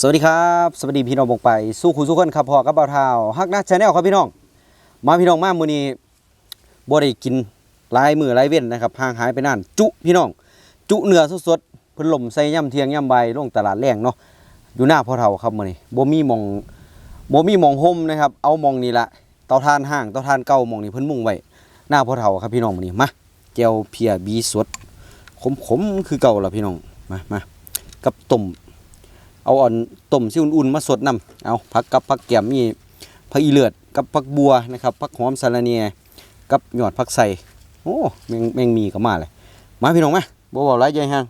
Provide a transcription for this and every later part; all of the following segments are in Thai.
สวัสดีครับ สวัสดีพี่น้องบงไปสู้คุณสู้คนครับพอกับเบาเท้าฮักนะชาแนลครับพี่น้อง มาพี่น้องมามื้อนี้บ่ได้กินลายมือลายเว้นนะครับห่างหายไปนาน จุพี่น้อง จุเนื้อสดๆเพิ่นล่มใส่ย่ำเทียงย่ำใบลงตลาดแรงเนาะอยู่หน้าพอเฒ่าครับมื้อนี้บ่มีมองบ่มีมองห่มนะครับ เอามองนี่ละเตาถ่านห้างเตาถ่านเก่ามองนี่เพิ่นมุ่งไว้หน้าพอเฒ่าครับพี่น้องมื้อนี้มาแจ่วเพียบีสดขมๆคือเก่าล่ะพี่น้องมามากับต้ม เอาอ่อนต้มซีอุ่นๆมาสดน้ำเอาผักกับผักแก้มมีผักอีเลือดกับผักบัวนะครับผักหอมสารเนียกับหยอดผักใส่โอ้แมงแมงมีก็มาเลยมาพี่น้องมาบ่เว้าหลายใจห่าง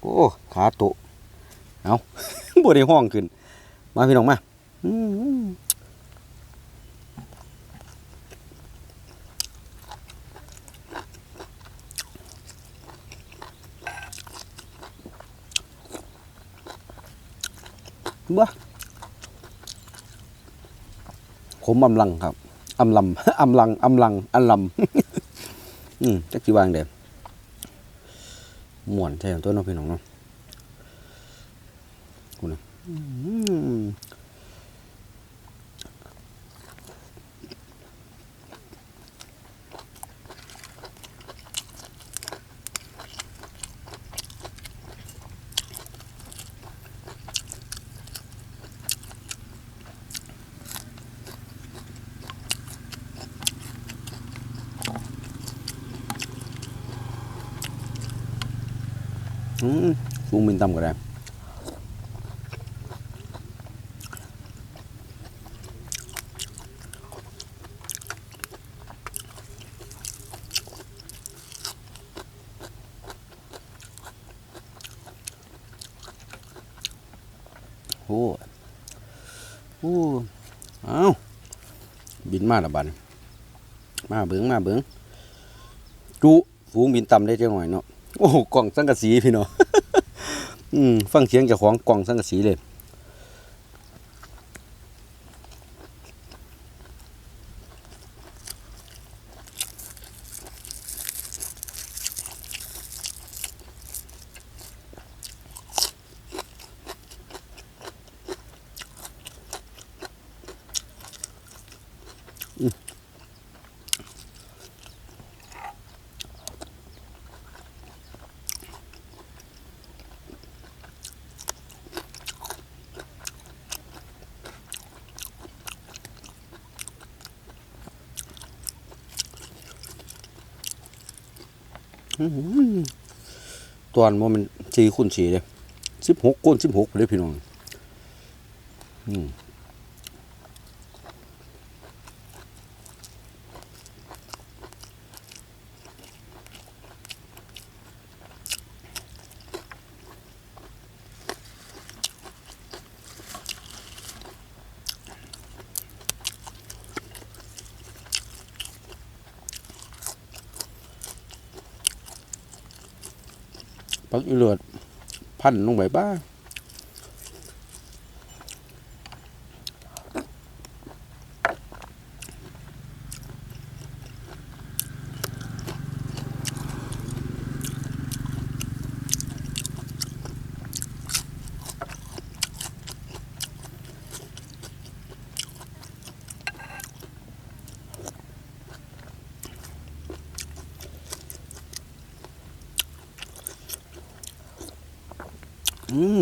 โอ้ขาโตเอาบ่ได้ห้องขึ้น มาพี่น้องมาอื บ้าผมอำลังครับอำลำอำลังอำลังอำลำอืมจักจีวางเด้ม่วนแท้ตัวเน้องพี่น้องเนาะคุณนะ อืมอืมฟูมินตำก็ได้โอ้โอ้เอ้าบินมาละบันมาเบิงมาเบิงจุฟูงบินต่ำได้เจังหน่อยเนาะ โอ้โหกล่องสังกะสีพี่เน้อง อืมฟังเสียงเจากของกล่องสังกะสีเลย ตอนว่ามันสี่คูณสี่เลยสิบหกคูณสิบหกเลยพี่น้อง อืม พักอีเลือดพันลงไปบ้า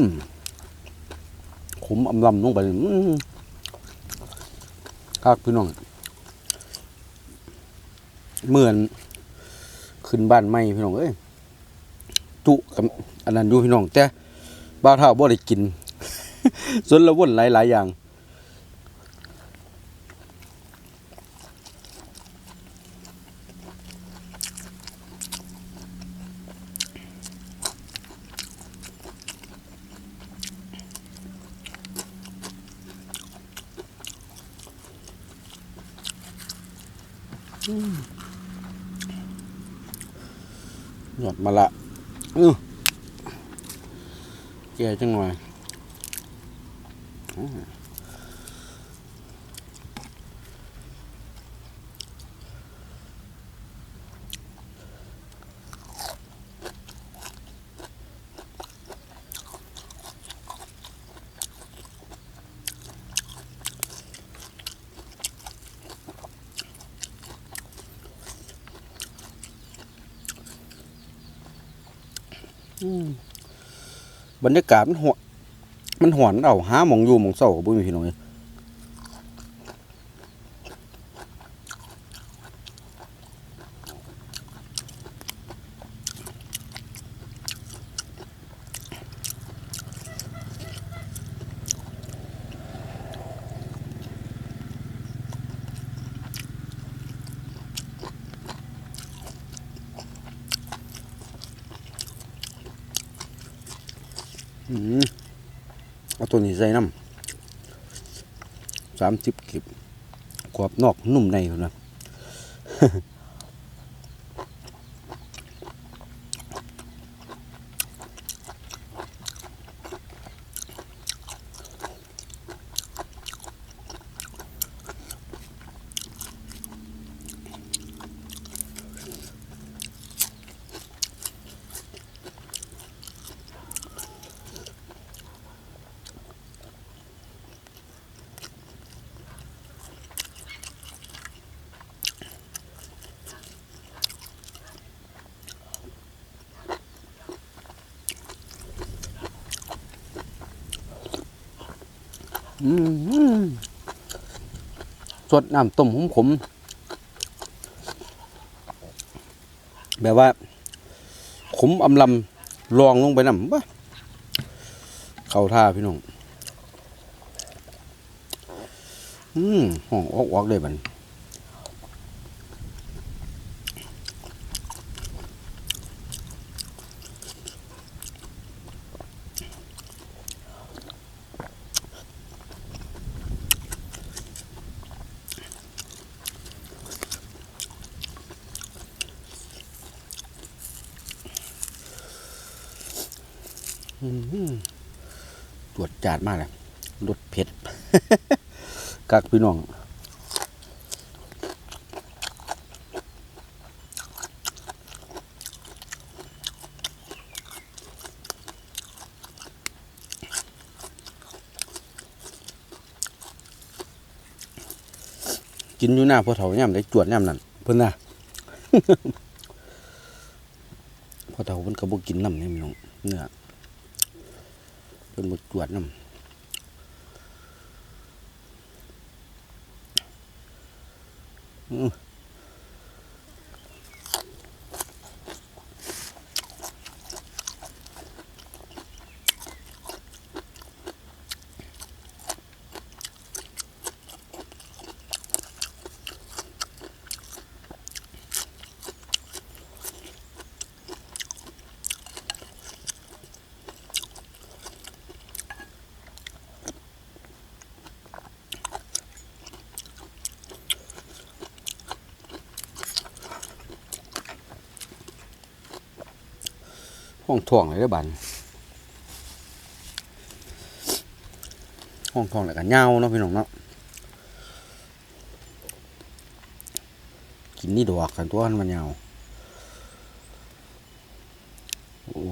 มขมอำ ลำลงไปคากพี่น้องเหมือนขึ้นบ้านใหม่พี่น้องเอ้ยจุกับอันนั้นอยู่พี่น้องแต่บ้าเท่าบ่ได้กินส่วนละวนหลายๆอย่าง หยอดมาละอื้อแก่จังหน่อยอื้อ บรรยากาศมันหวนมันหวนเอาหาหมองอยู่หมองเศร้ากับบุ้มีพี่น้อง เอาตัวนี้ใส่น้ำสามสิบกิบกรอบนอกนุ่มในพุ่นนะ สดน้ำต้มขมขมแบบว่า ขมอำลำลองลงไปน้ำบ้าเข้าท่าพี่น้อง อืมห้องออกออกเลยบัน จาดมากเลยรสเผ็ดกักพี่น้องกินอยู่หน้าพ่อเฒ่าย่ำได้จวดย่ำนั่นเพิ่อนนะพ่อเฒ่าเพิ่นก็บ่กินน้ำนี่พี่น้องเนื้อ เป็นบทจวดน้ำอื้อ ห้องท่องเลยเด้อบันห้องท่องแล้วก็เงาเนาะพี่น้องเนาะกินนี่ดอกกันตัวมันเงาโอ้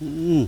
อืม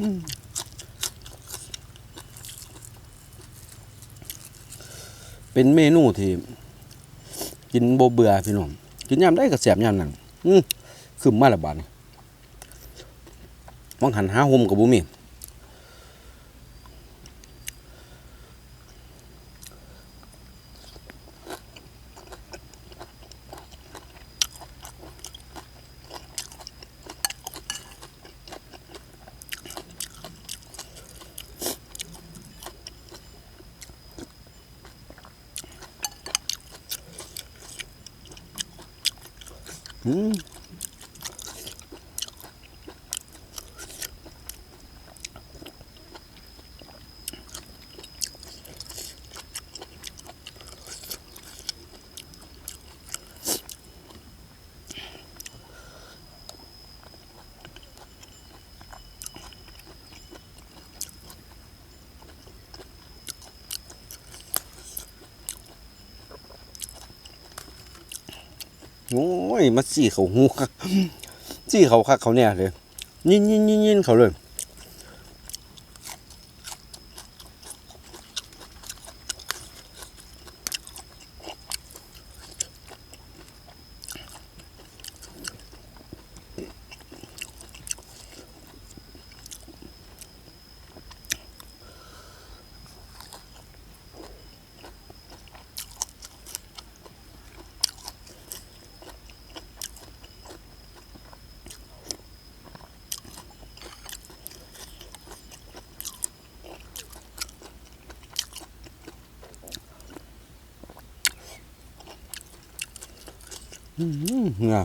อืม เป็นเมนูที่กินโบเบื่อพี่น้องกินยามได้ก็แสบยามนั่นอืมซึมมาละบาดนี่มองหันหาหุมกับบุมี อืม โอ้ยมาสี่เขาหูคักสี่เขาคักเขาเนี่ยเลยยินยินยินยินเขาเลย เหงื่อ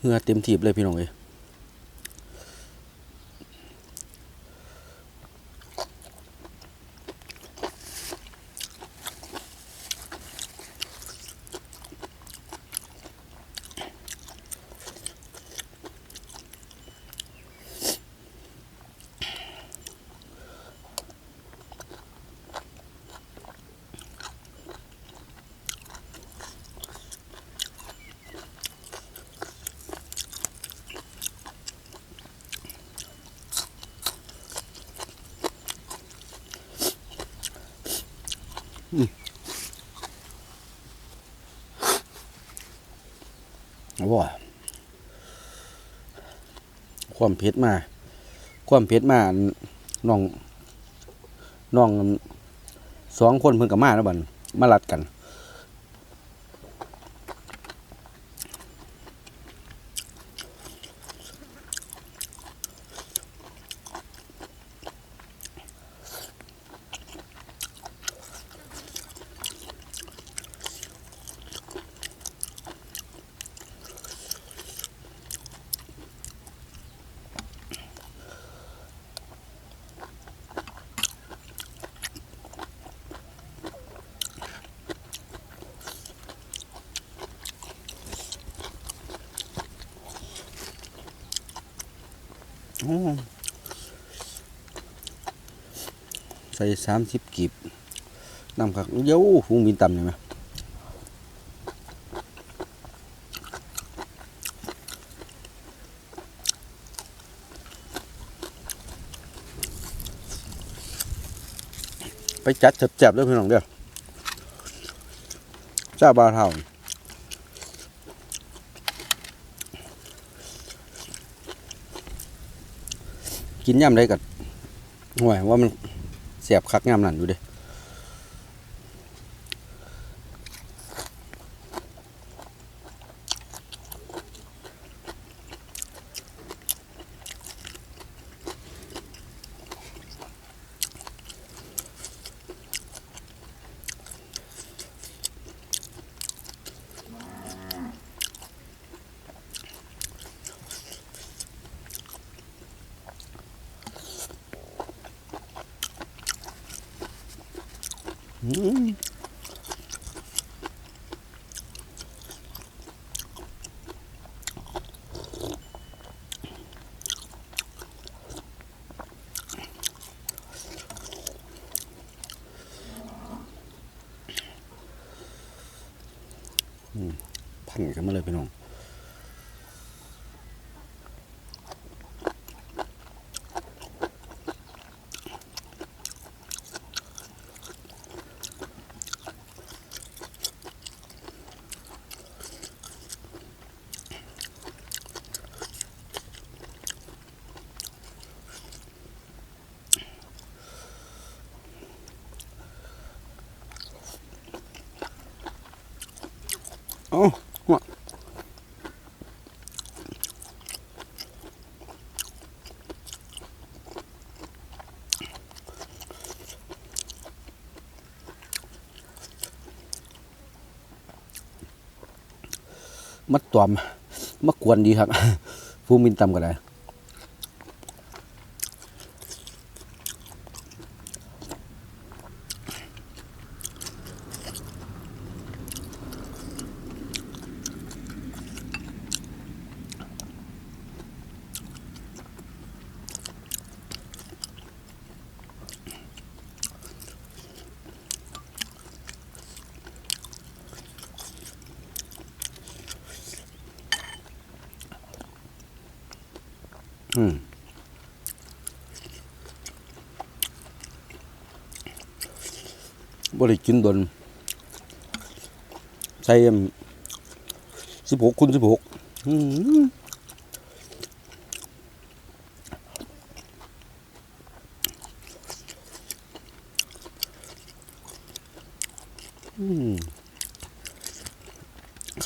เหงื่อเต็มทีบเลยพี่น้องเอ้ย บ่ความเผ็ดมา ความเผ็ดมาน้องน้องสองคนเพิ่นกับมาแล้วบันมาลัดกัน ใส่สามสิบกีบน้ำคักเย้าหุงบินต่ำเลยไหมไปจัดเจ็บๆด้วยพี่น้องเด้อจ้าบาเท่า กินย่ำได้กับห่วยว่ามันเสียบคักย่ำนั่นอยู่เด้ พันกันมาเลยพี่น้อง ตอมมากวนดีครับฟูมินตำก็ได้ ใส่สิบหกคูณสิบหก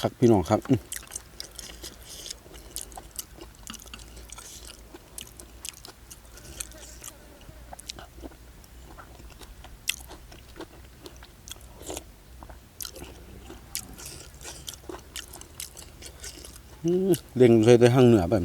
ครับพี่น้องครับ เล็งใส่แต่ห้างเหนือแบบ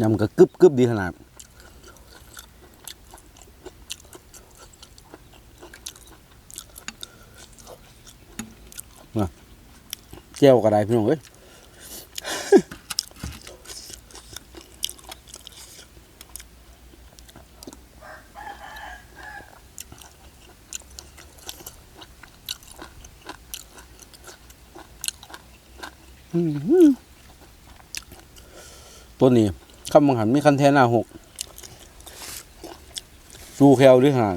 ยำก็กึบกึบดีขนาด เจียวก็ได้พี่น้องเอ้ยตัวนี้คำบังหันมีคันแทนหน้าหกสู้แคลด้วยขนา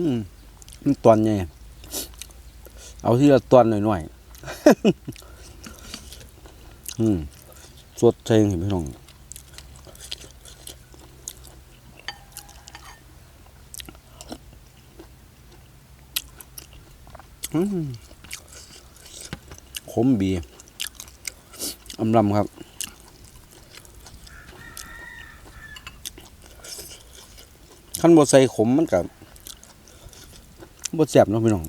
อืมมันตอนไงเอาที่ละตอนหน่อยๆอืมสดใจเห็นพี่น้องขมบีอำลำครับขั้นบดใส่ขมมันกับ บดแสบเนาะพี่น้อง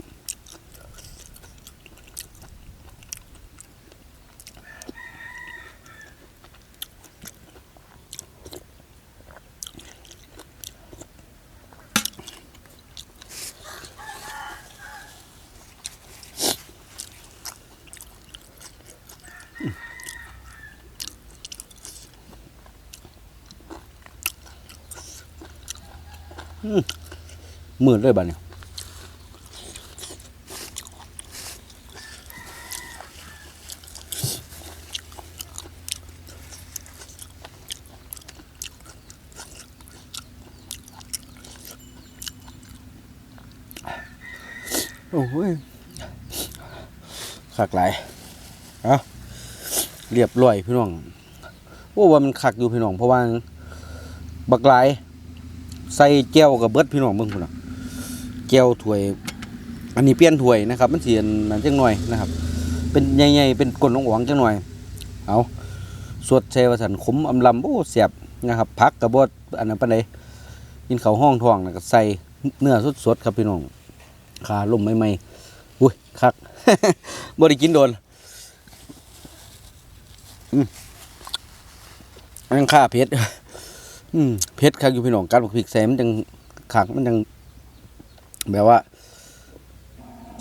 มืดเลยบ้านเนี่ย โอ้ยคักหลายเอาเรียบร้อยพี่น้องโอ้ว่ามันคักอยู่พี่น้องเพราะว่าบักหลายใส่แก้วกับเบิดพี่น้องเบิ่งพุ่นน่ะแก้วถ้วย อันนี้เปลี่ยนถ้วยนะครับ มันเสิอันนั้นจังหน่อยนะครับ เป็นใหญ่ๆเป็นก้นองหวงจังหน่อย เอาสวดใส่ว่าสันขมอำลำโอ้แซ่บนะครับผักกับบดอันนั้นปานใดกินเขาห้องท้องแล้วก็ใส่เนื้อสดๆครับพี่น้อง ขาล่มใหม่อุ้ยคักบ่ได้กินโดนอืมอันข้าเผ็ดอืมเผ็ดคักอยู่พี่น้องกัดบักพริกใส่มันจังคักมันจังแบบว่า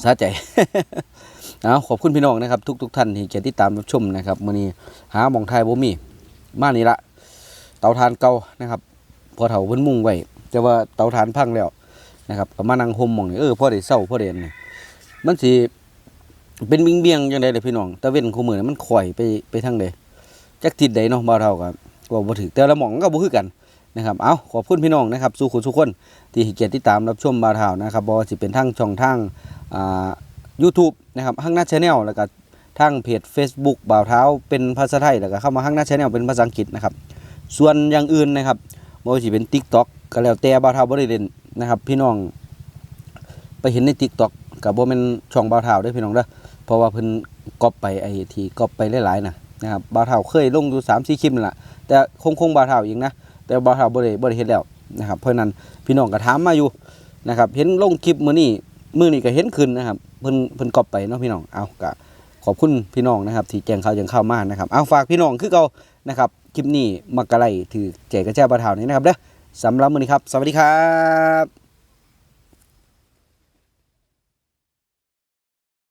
สะใจเอาขอบคุณพี่น้องนะครับ ทุกทุกท่านที่เกียรติดตามรับชมนะครับมื้อนี้หาหมองไทยบ่มีมานี่ละเตาถ่านเก่านะครับ พอเฒ่าเพิ่นมุ่งไว้แต่ว่าเตาถ่านพังแล้ว นะครับก็มานั่งห่มมองนี่เออพ่อได้เศร้าพ่อได้อันนี่มันสิเป็นบิงเบียงจังได๋เลยพี่น้องตะเว้นคู่มือนี่มันข่อยไปไปทางใดจักทิศใดเนาะบ่าเฒ่าก็ว่าบ่ถูกแต่ละหม่องก็บ่คือกันนะครับเอาขอบคุณพี่น้องนะครับสู่คนทุกคนที่ให้เกียรติติดตามรับชมบ่าวเฒ่านะครับบ่สิเป็นทางช่องทางอ่า YouTube นะครับห้งหน้าชาแนลแล้วก็ทางเพจ Facebook บ่าวเท้าเป็นภาษาไทยแล้วก็เข้ามาห้งหน้าชาแนลเป็นภาษาอังกฤษนะครับส่วนอย่างอื่นนะครับ บ่ว่าสิเป็น TikTok ก็แล้วแต่บ่าวเท้าบ่ได้เล่นนะครับ พี่น้อง ไปเห็นใน TikTok ก็บ่แม่นช่องบ่าวเท้าเด้อพี่น้องเด้อเพราะว่าเพิ่นก๊อปไปไอ้ที่ก๊อปไปหลายๆนะนะครับบ่าวเท้าเคยลงอยู่3-4คลิปนั่นล่ะแต่คงคงบ่าวเท้าเองนะ แต่บ่าวเท้าบ่ได้บ่ได้เฮ็ดแล้วนะครับเพราะนั้นพี่น้องก็ถามมาอยู่นะครับเห็นลงคลิปมื้อนี้มื้อนี้ก็เห็นขึ้นนะครับเพิ่นเพิ่นก๊อปไปเนาะพี่น้องเอาก็ขอบคุณพี่น้องนะครับที่แจ้งข่าวแจ้งข่าวมานะครับเอาฝากพี่น้องคือเก่านะครับ คลิปนี้มักกะไลถือแจกกระแจบ่าวเทานี่นะครับเด้อสำหรับมือนี้ครับ สวัสดีครับ